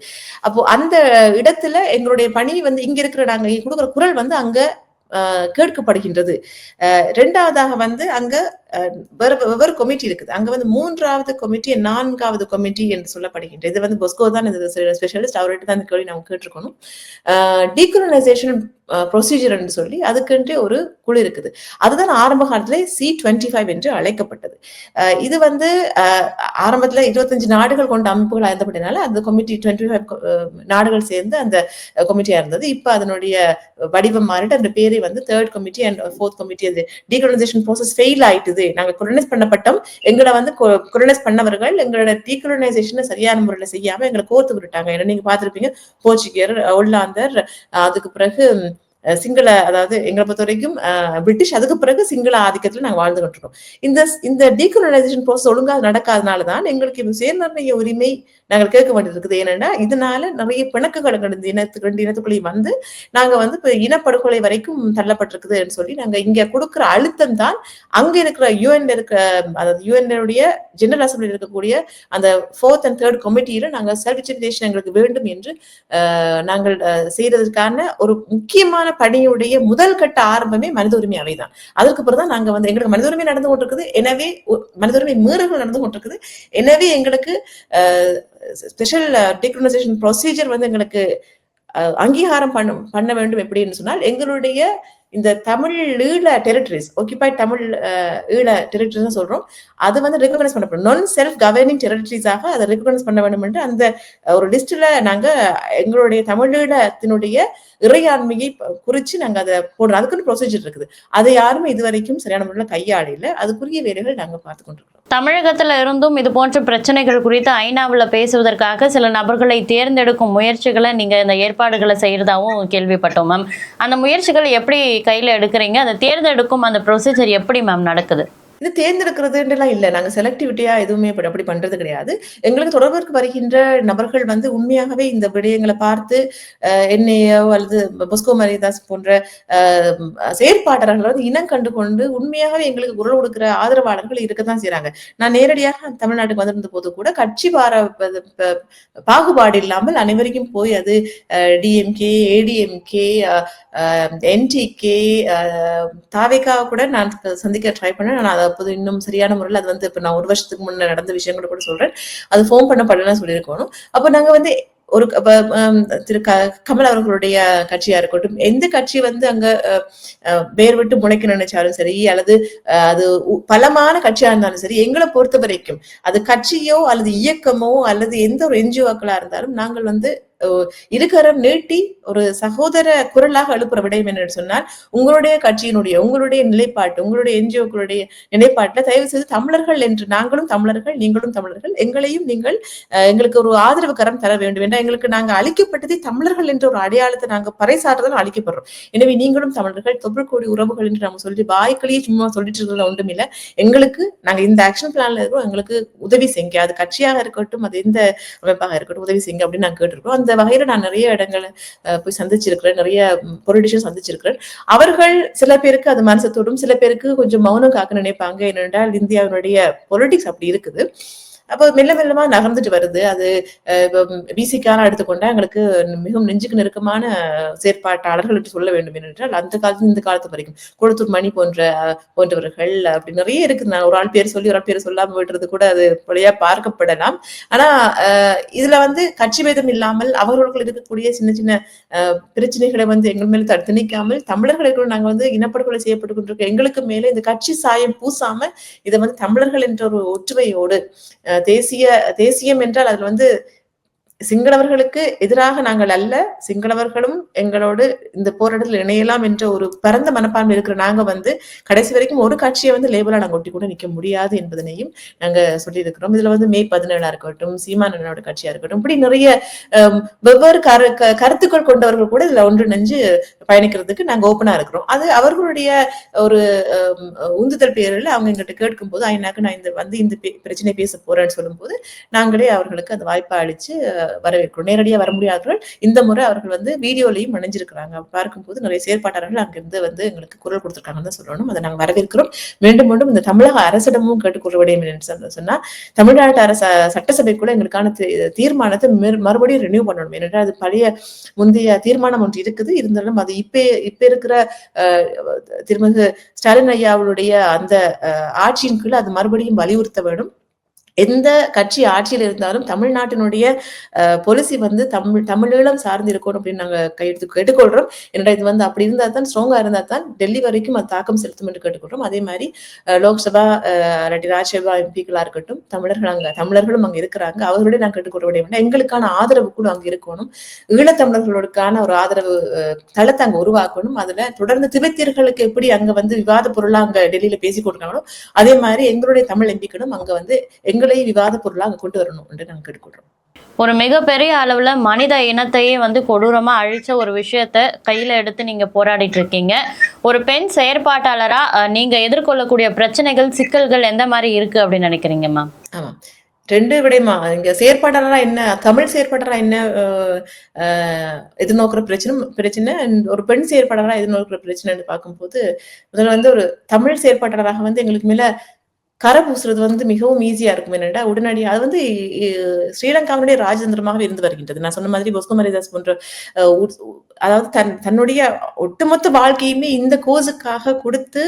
அப்போ அந்த இடத்துல எங்களுடைய பணி வந்து இங்க இருக்கிற நாங்க கொடுக்குற குரல் வந்து அங்க கேட்கப்படுகின்றது. ரெண்டாவதாக வந்து அங்க வெவ்வேறு கமிட்டி இருக்குது. அங்க வந்து மூன்றாவது கமிட்டி நான்காவது கமிட்டி என்று சொல்லப்படுகின்றது. இது வந்து பொஸ்கோ தான் இது ஸ்பெஷலிஸ்ட் அவர்கிட்ட தான் இந்த கேள்வி நம்ம கேட்டிருக்கணும். டீகலனைசேஷன் ப்ரொசீஜர் என்று சொல்லி அதுக்குன்ட்டு ஒரு குழு இருக்குது. அதுதான் ஆரம்ப காலத்துல சி டுவெண்ட்டி ஃபைவ் என்று அழைக்கப்பட்டது. இது வந்து அஹ், ஆரம்பத்துல இருபத்தஞ்சு நாடுகள் கொண்ட அமைப்புகள் இருந்தபடினால அந்த கமிட்டி டுவெண்ட்டி ஃபைவ் நாடுகள் சேர்ந்து அந்த கமிட்டியா இருந்தது. இப்போ அதனுடைய வடிவம் மாறிட்டு அந்த பேரை வந்து third committee and fourth committee அது டீகலனைசேஷன் ப்ராசஸ் ஃபெயில் ஆயிட்டு ஆயிட்டுது நாங்க கொலனைஸ் பண்ணப்பட்டோம். எங்களை வந்து கொலனைஸ் பண்ணவர்கள் எங்களோட டீகலனைசேஷனை சரியான முறையில செய்யாம எங்களை கோர்த்து விட்டுட்டாங்க. ஏன்னா நீங்க பாத்திருப்பீங்க போர்ச்சுகியர் ஒல்லாந்தர் அதுக்கு பிறகு சிங்கள அதாவது எங்களை பொறுத்த வரைக்கும் பிரிட்டிஷ் அதுக்கு பிறகு சிங்கள ஆதிக்கத்தில் நாங்கள் வாழ்ந்து கொண்டிருக்கோம் இந்த இந்த டீகோலனைசேஷன் ப்ரோசஸ் ஒழுங்கா நடக்காதனால தான் எங்களுக்கு இந்த சுயநிர்ணய உரிமை நாங்கள் கேட்க வேண்டியிருக்குது. ஏன்னா இதனால நிறைய பிணக்குகள் எங்களது இனத்துக்கு ரெண்டு இனத்துக்குள்ளேயும் வந்து நாங்கள் வந்து இப்போ இனப்படுகொலை வரைக்கும் தள்ளப்பட்டிருக்குதுன்னு சொல்லி நாங்கள் இங்கே கொடுக்குற அழுத்தம் தான் அங்கே இருக்கிற யூஎன்ல இருக்கிற அதாவது யூஎன்னுடைய ஜெனரல் அசம்பிளியில் இருக்கக்கூடிய அந்த ஃபோர்த் அண்ட் தேர்ட் கமிட்டியில நாங்கள் செல்ஃப் எங்களுக்கு வேண்டும் என்று நாங்கள் செய்யறதுக்கான ஒரு முக்கியமான பணியுடைய முதல் கட்ட ஆரம்பமே மனித உரிமை அவைதான். அதற்கு பிறகு தான் நாங்க வந்து எங்களுக்கு மனித உரிமை நடந்து கொண்டிருக்குது. எனவே மனித உரிமை மீறல்கள் நடந்து கொண்டிருக்குது. எனவே எங்களுக்கு ஸ்பெஷல் டிக்ரோனைசேஷன் ப்ரொசீஜர் வந்து எங்களுக்கு அங்கீகாரம் பண்ண பண்ண வேண்டும் எப்படின்னு சொன்னால் எங்களுடைய இந்த தமிழ் ஈழ டெரிட்டரிஸ் ஒக்கிபைட் தமிழ் ஈழ டெரிட்டரிஸ் சொல்றோம். அது வந்து ரெகக்னைஸ் பண்ணப்படும். நான் செல்ஃப் கவர்னிங் டெரிட்டரிஸாக அதை ரெகக்னைஸ் பண்ண வேண்டும் என்று அந்த ஒரு லிஸ்ட்ல நாங்க எங்களுடைய தமிழீழத்தினுடைய இறையாண்மையை குறிச்சு நாங்க அதை போடுறோம். அதுக்குன்னு ப்ரொசீஜர் இருக்குது. அதை யாருமே இதுவரைக்கும் சரியான முறையில் கையாளையில அதுக்குரிய வேலைகள் நாங்க பார்த்து கொண்டிருக்கிறோம். தமிழகத்தில் இருந்தும் இது போன்ற பிரச்சனைகள் குறித்து ஐநாவில் பேசுவதற்காக சில நபர்களை தேர்ந்தெடுக்கும் முயற்சிகளை நீங்கள் இந்த ஏற்பாடுகளை செய்கிறதாகவும் கேள்விப்பட்டோம் மேம் அந்த முயற்சிகள் எப்படி கையில் எடுக்கிறீங்க? அந்த தேர்ந்தெடுக்கும் அந்த ப்ரொசீஜர் எப்படி மேம் நடக்குது? இது தேர்ந்தெடுக்கிறதுலாம் இல்லை. நாங்கள் செலக்டிவிட்டியா எதுவுமே அப்படி அப்படி பண்றது கிடையாது. எங்களுக்கு தொடர்பிற்கு வருகின்ற நபர்கள் வந்து உண்மையாகவே இந்த விடயங்களை பார்த்து என்னையோ அல்லது பொஸ்கோ மரியதாஸ் போன்ற செயற்பாட்டாளர்கள் வந்து இனம் கண்டு கொண்டு உண்மையாகவே எங்களுக்கு குரல் கொடுக்கிற ஆதரவாளர்கள் இருக்கத்தான் செய்றாங்க. நான் நேரடியாக தமிழ்நாட்டுக்கு வந்திருந்த போது கூட கட்சி பார ப- பாகுபாடு இல்லாமல் அனைவருக்கும் போய் அது டிஎம்கே ஏடிஎம்கே என்டிகே தாவேக்கா கூட நான் சந்திக்க ட்ரை பண்ணேன். நான் அதை அப்போது இன்னும் சரியான முறையில் அது வந்து இப்போ நான் ஒரு வருஷத்துக்கு முன்னே நடந்த விஷயங்களை கூட சொல்றேன். அது ஃபோன் பண்ணப்படலாம் சொல்லியிருக்கணும். அப்போ நாங்க வந்து ஒரு திரு க கமல் அவர்களுடைய கட்சியா இருக்கட்டும் எந்த கட்சி வந்து அங்க அஹ், வேர் விட்டு முளைக்க நினைச்சாலும் சரி அல்லது அது பலமான கட்சியா இருந்தாலும் சரி எங்களை பொறுத்த வரைக்கும் அது கட்சியோ அல்லது இயக்கமோ அல்லது எந்த ஒரு என்ஜிஓக்களா இருந்தாலும் நாங்கள் வந்து அஹ், நீட்டி ஒரு சகோதர குரலாக எழுப்புற விடயம் என்று சொன்னால் உங்களுடைய கட்சியினுடைய உங்களுடைய நிலைப்பாட்டு உங்களுடைய என்ஜிஓக்களுடைய நிலைப்பாட்டில் தயவு செய்து தமிழர்கள் என்று நாங்களும் தமிழர்கள் நீங்களும் தமிழர்கள் எங்களையும் நீங்கள் எங்களுக்கு ஒரு ஆதரவு கரம் தர வேண்டும் என்றால் எங்களுக்கு நாங்க அளிக்கப்பட்டதே தமிழர்கள் என்ற ஒரு அடையாளத்தை நாங்கள் பறைசாற்றுதான் அளிக்கப்படுறோம். எனவே நீங்களும் தமிழர்கள் தொப்புள் உறவுகள் என்று நம்ம சொல்லி வாய்க்களையே சும்மா சொல்லிட்டு இருக்கிறத ஒன்றும் இல்லை. எங்களுக்கு நாங்கள் இந்த ஆக்ஷன் பிளான்ல இருக்கோம் எங்களுக்கு உதவி செய்யுங்க. அது கட்சியாக இருக்கட்டும் அது எந்த அமைப்பாக இருக்கட்டும் உதவி செய்யுங்க அப்படின்னு நாங்கள் கேட்டிருக்கோம். அந்த வகையில நான் நிறைய இடங்களை போய் சந்திச்சிருக்கிறேன். நிறைய பொலிட்டிஷியன் சந்திச்சிருக்கிறேன். அவர்கள் சில பேருக்கு அது மனசத்தோடும் சில பேருக்கு கொஞ்சம் மௌனம் காக்க நினைப்பாங்க. ஏனென்றால் இந்தியாவினுடைய பொலிட்டிக்ஸ் அப்படி இருக்குது. அப்போ மெல்ல மெல்லமா நகர்ந்துட்டு வருது. அது பிசிக்கான எடுத்துக்கொண்டா எங்களுக்கு மிகவும் நெஞ்சுக்கு நெருக்கமான செயற்பாட்டாளர்கள் என்று சொல்ல வேண்டும் என்றால் அந்த காலத்து இந்த காலத்து வரைக்கும். கொளத்தூர் மணி போன்ற போன்றவர்கள் அப்படி நிறைய இருக்குது. நான் ஒரு ஆள் பேர் சொல்லி ஒரு ஆள் பேர் சொல்லாம விடுறது கூட அது வழியா பார்க்கப்படலாம். ஆனா அஹ், இதுல வந்து கட்சி பேதம் இல்லாமல் அவர்களுக்கு இருக்கக்கூடிய சின்ன சின்ன பிரச்சனைகளை வந்து எங்கள் மேல தடுத்து நிற்காமல் தமிழர்களுக்கு நாங்க வந்து இனப்படுகொலை செய்யப்பட்டு கொண்டிருக்கோம் எங்களுக்கு மேல இந்த கட்சி சாயம் பூசாம இதை வந்து தமிழர்கள் என்ற ஒரு ஒற்றுமையோடு தேசிய தேசியம் என்றால் அதுல வந்து சிங்களவர்களுக்கு எதிராக நாங்கள் அல்ல. சிங்களவர்களும் எங்களோடு இந்த போராட்டத்தில் இணையலாம் என்ற ஒரு பரந்த மனப்பான்மை இருக்கிற நாங்க வந்து கடைசி வரைக்கும் ஒரு கட்சியை வந்து லேபிளா நாங்கள் ஒட்டி கூட நிக்க முடியாது என்பதனையும் நாங்க சொல்லியிருக்கிறோம். இதுல வந்து மே பதினேழா இருக்கட்டும் சீமானனோட கட்சியா இருக்கட்டும் இப்படி நிறைய வெவ்வேறு கரு க- கருத்துக்கள் கொண்டவர்கள் கூட இதுல ஒன்றிணைஞ்சு பயணிக்கிறதுக்கு நாங்க ஓப்பனா இருக்கிறோம். அது அவர்களுடைய ஒரு உந்துதல் பேரில் அவங்க எங்கிட்ட கேட்கும் போது ஐநாக்கு நான் இந்த வந்து இந்த பே- பிரச்சனை பேச போறேன்னு சொல்லும்போது நாங்களே அவர்களுக்கு அந்த வாய்ப்பை அளிச்சு வரவேற்கிறோம். நேரடியா வர முடியாதவர்கள் இந்த முறை அவர்கள் வந்து வீடியோலையும் இணைஞ்சிருக்கிறாங்க. பார்க்கும்போது நிறைய செயற்பாட்டாளர்கள் அங்கிருந்து வந்து எங்களுக்கு குரல் கொடுத்துருக்காங்கன்னு தான் சொல்லணும். அதை நாங்கள் வரவேற்கிறோம். மீண்டும் மீண்டும் இந்த தமிழக அரசிடமும் கேட்டுக்கொள்ள வேண்டும் என்று சொன்ன- சொன்னா தமிழ்நாட்டு அரச கூட எங்களுக்கான தீ- தீர்மானத்தை மறுபடியும் ரினியூ பண்ணணும். ஏனென்றால் அது பழைய முந்தைய தீர்மானம் ஒன்று இருக்குது. இருந்தாலும் அது இப்பே இப்ப இருக்கிற அஹ், ஸ்டாலின் ஐயாவுடைய அந்த அஹ், ஆட்சியின் கீழ் அது மறுபடியும் வலியுறுத்த வேண்டும். எந்த கட்சி ஆட்சியில் இருந்தாலும் தமிழ்நாட்டினுடைய பொலிசி வந்து தமிழ் தமிழீழம் சார்ந்து இருக்கணும் அப்படின்னு நாங்கள் கையெழுத்து கேட்டுக்கொள்றோம். என்னடா இது வந்து அப்படி இருந்தால் தான் ஸ்ட்ராங்காக இருந்தால் தான் டெல்லி வரைக்கும் அது தாக்கம் செலுத்தும் என்று கேட்டுக்கொள்கிறோம் அதே மாதிரி லோக்சபா இல்லாட்டி ராஜ்யசபா எம்பிக்களாக இருக்கட்டும் தமிழர்கள் அங்க தமிழர்களும் அங்க இருக்கிறாங்க. அவர்களுடைய நான் கேட்டுக்கொள்ள வேண்டிய எங்களுக்கான ஆதரவு கூட அங்க இருக்கணும். ஈழத்தமிழர்களுக்கான ஒரு ஆதரவு தளத்தை அங்க உருவாக்கணும். அதுல தொடர்ந்து திபெத்தியர்களுக்கு எப்படி அங்க வந்து விவாத பொருளா அங்க டெல்லியில பேசி கொடுக்கணும் அதே மாதிரி எங்களுடைய தமிழ் எம்பிக்களும் அங்க வந்து எங்கள் விவாத பொருளா அங்க கொண்டு வரணும் என்று நாங்க கேட்டுக்கொள்றோம். ஒரு மிகப்பெரிய அளவுல மனித இனத்தையே வந்து கொடூரமா அழிச்ச ஒரு விஷயத்த கையில எடுத்து நீங்க போராடிட்டு இருக்கீங்க. ஒரு பெண் செயற்பாட்டாளரா நீங்க எதிர்கொள்ளக்கூடிய பிரச்சனைகள் சிக்கல்கள் எந்த மாதிரி இருக்கு அப்படின்னு நினைக்கிறீங்க மேம் ஆமா. ரெண்டு விடயமா இங்க செயற்பாட்டாளரா என்ன தமிழ் செயற்பாட்டாளரா என்ன எதிர்நோக்குற பிரச்சனை பிரச்சனை ஒரு பெண் செயற்பாட்டாளரா எதிர்நோக்குற பிரச்சனைன்னு பார்க்கும்போது முதல்ல வந்து ஒரு தமிழ் செயற்பாட்டாளராக வந்து எங்களுக்கு மேல கரை பூசுறது வந்து மிகவும் ஈஸியா இருக்கும். என்னடா உடனடியாக அது வந்து ஸ்ரீலங்காவுடைய ஸ்ரீலங்காவினுடைய இருந்து வருகின்றது. நான் சொன்ன மாதிரி பொஸ்கோ மரிதாஸ் போன்ற அதாவது தன் தன்னுடைய ஒட்டுமொத்த வாழ்க்கையுமே இந்த கோஸுக்காக கொடுத்து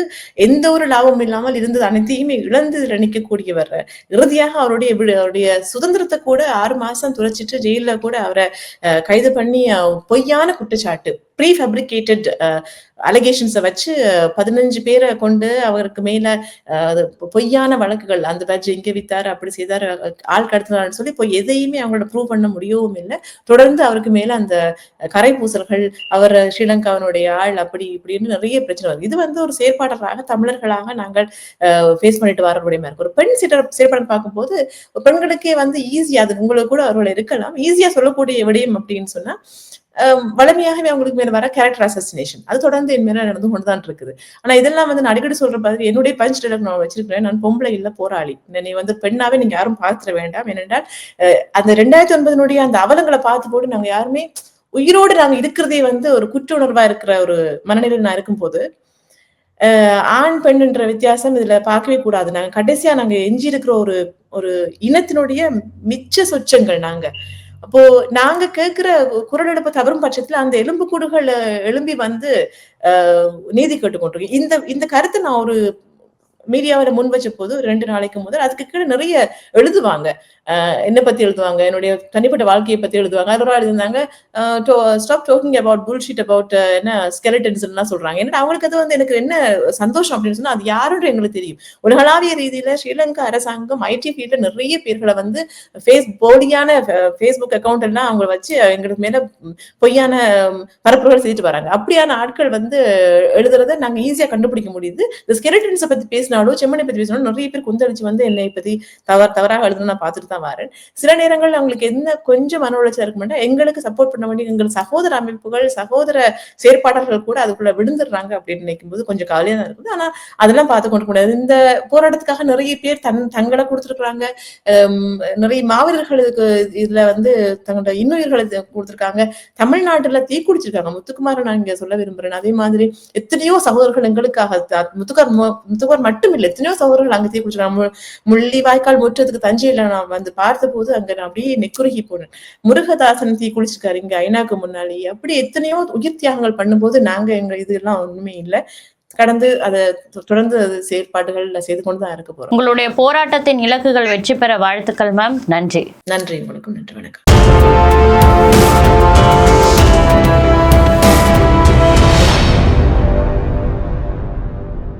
எந்த ஒரு லாபமும் இல்லாமல் இருந்தது அனைத்தையுமே இழந்து இதுல நிற்கக்கூடியவர் இறுதியாக அவருடைய அவருடைய சுதந்திரத்தை கூட ஆறு மாசம் துளைச்சிட்டு ஜெயில கூட அவரை கைது பண்ணி பொய்யான குற்றச்சாட்டு. ப்ரீ ஃபேப்ரிகேட்டட் அலிகேஷன்ஸை வச்சு பதினஞ்சு பேரை கொண்டு அவருக்கு மேல அஹ், பொய்யான வழக்குகள் அந்த பேட்ச் இங்க வித்தார் அப்படி செய்தார் ஆள் கடத்தினார்னு சொல்லி போய் எதையுமே அவங்களோட ப்ரூவ் பண்ண முடியவும் இல்லை. தொடர்ந்து அவருக்கு மேல அந்த கரை பூசல்கள் அவர் ஸ்ரீலங்காவினுடைய ஆள் அப்படி இப்படின்னு நிறைய பிரச்சனை வருது. இது வந்து ஒரு செயற்பாடராக தமிழர்களாக நாங்கள் ஃபேஸ் பண்ணிட்டு வர முடியுமா இருக்கு. ஒரு பெண் சீட்டர் செயற்பாடு பார்க்கும்போது பெண்களுக்கே வந்து ஈஸியா அது உங்களுக்கு கூட அவர்கள் இருக்கலாம். ஈஸியா சொல்லக்கூடிய விடயம் அப்படின்னு சொன்னா வலிமையாகவே அவங்களுக்கு மேல வர கேரக்டர் அசசினேஷன் அது தொடர்ந்து என் மேல நடந்து கொண்டுதான் இருக்குது. ஆனா இதெல்லாம் வந்து நான் அடிக்கடி சொல்ற மாதிரி என்னுடைய பஞ்ச் டெலக் நான் வச்சிருக்கிறேன். நான் பொம்பளை இல்ல போராளி. நீ வந்து பெண்ணாவே நீங்க யாரும் பார்த்துட வேண்டாம். ஏனென்றால் அஹ் அந்த ரெண்டாயிரத்தி ஒன்பதுனுடைய அந்த அவலங்களை பார்த்து போட்டு நாங்க யாருமே உயிரோடு நாங்க இருக்கிறதே வந்து ஒரு குற்ற உணர்வா இருக்கிற ஒரு மனநிலையில் நான் இருக்கும்போது ஆண் பெண்ணுன்ற வித்தியாசம் இதுல பார்க்கவே கூடாது. நாங்க கடைசியா நாங்க எஞ்சி இருக்கிற ஒரு ஒரு இனத்தினுடைய மிச்ச சொச்சங்கள் நாங்க. அப்போ நாங்க கேட்கிற குரல் எழுப்ப தவறும் பட்சத்துல அந்த எலும்புக்கூடுகள் எழும்பி வந்து நீதி கேட்டுக்கொண்டிருக்கு. இந்த இந்த கருத்தை நான் ஒரு மீடியாவில முன் வச்ச போது ரெண்டு நாளைக்கு முதல் அதுக்கு கீழே நிறைய எழுதுவாங்க. என்னை பற்றி எழுதுவாங்க? என்னுடைய தனிப்பட்ட வாழ்க்கையை பற்றி எழுதுவாங்க. அதில் ஒரு ஆள் stop talking about bullshit about என்ன ஸ்கெலட்டன்ஸ்லாம் சொல்கிறாங்க சொல்றாங்க. ஏன்னா அவங்களுக்கு அது வந்து எனக்கு என்ன சந்தோஷம் அப்படின்னு சொன்னால் அது யாருன்னு எங்களுக்கு தெரியும்? உலகளாவிய ரீதியில் ஸ்ரீலங்கா அரசாங்கம் ஐடி ஃபீல்டில் நிறைய பேர்களை வந்து ஃபேஸ் போலியான ஃபேஸ்புக் அக்கௌண்ட் எல்லாம் அவங்க வச்சு எங்களுக்கு மேலே பொய்யான ம், பரப்புரைகள் செய்துட்டு வராங்க. அப்படியான ஆட்கள் வந்து எழுதுறத நாங்கள் ஈஸியாக கண்டுபிடிக்க முடியுது. இந்த ஸ்கெலட்டன்ஸை பற்றி பேசினாலும் செம்மனை பற்றி பேசினாலும் நிறைய பேர் குந்தளிச்சு வந்து என்னை பற்றி தவறு தவறாக எழுதுன்னு நான் பார்த்துட்டு தான் வரேன் சில நேரங்கள் அவங்களுக்கு என்ன கொஞ்சம் மன உளைச்சல் இருக்க மாட்டா எங்களுக்கு சப்போர்ட் பண்ண வேண்டிய எங்கள் சகோதர அமைப்புகள் சகோதர செயற்பாளர்கள் கூட அதுக்குள்ள விழுந்துடுறாங்க அப்படின்னு நினைக்கும் போது கொஞ்சம் கவலையா தான் இருக்குது. ஆனா அதெல்லாம் பார்த்து கொண்டு கூடாது இந்த போராட்டத்துக்காக நிறைய பேர் தன் தங்களை கொடுத்துருக்குறாங்க. நிறைய மாவீரர்களுக்கு இதுல வந்து தங்களோட இன்னுயிர்களை கொடுத்துருக்காங்க. தமிழ்நாட்டுல தீ குடிச்சிருக்காங்க. முத்துக்குமார் நான் இங்க சொல்ல விரும்புறேன். அதே மாதிரி எத்தனையோ சகோதரர்கள் எங்களுக்காக த- முத்துக்குமார் முத்துக்குமார் மட்டும் இல்லை எத்தனையோ சகோதரர்கள் அங்க தீ குடிச்சிருக்காங்க. முள்ளி வாய்க்கால் முற்றத்துக்கு தஞ்சையில நான் வந்து பார்த்த போது அங்க நான் அப்படியே நெக்குருகி போனேன். முருகதாசன் தீ குளிச்சிருக்காரு இங்க ஐநாக்கு முன்னாடி. அப்படி எத்தனையோ உயிர் தியாகங்கள் பண்ணும்போது நாங்க எங்க இது எல்லாம் ஒண்ணுமே இல்லை. கடந்து அதை தொடர்ந்து அது செயற்பாடுகள் செய்து கொண்டு தான் இருக்க போறோம். உங்களுடைய போராட்டத்தின் இலக்குகள் வெற்றி பெற வாழ்த்துக்கள் மேம் நன்றி. நன்றி வணக்கம் நன்றி வணக்கம்.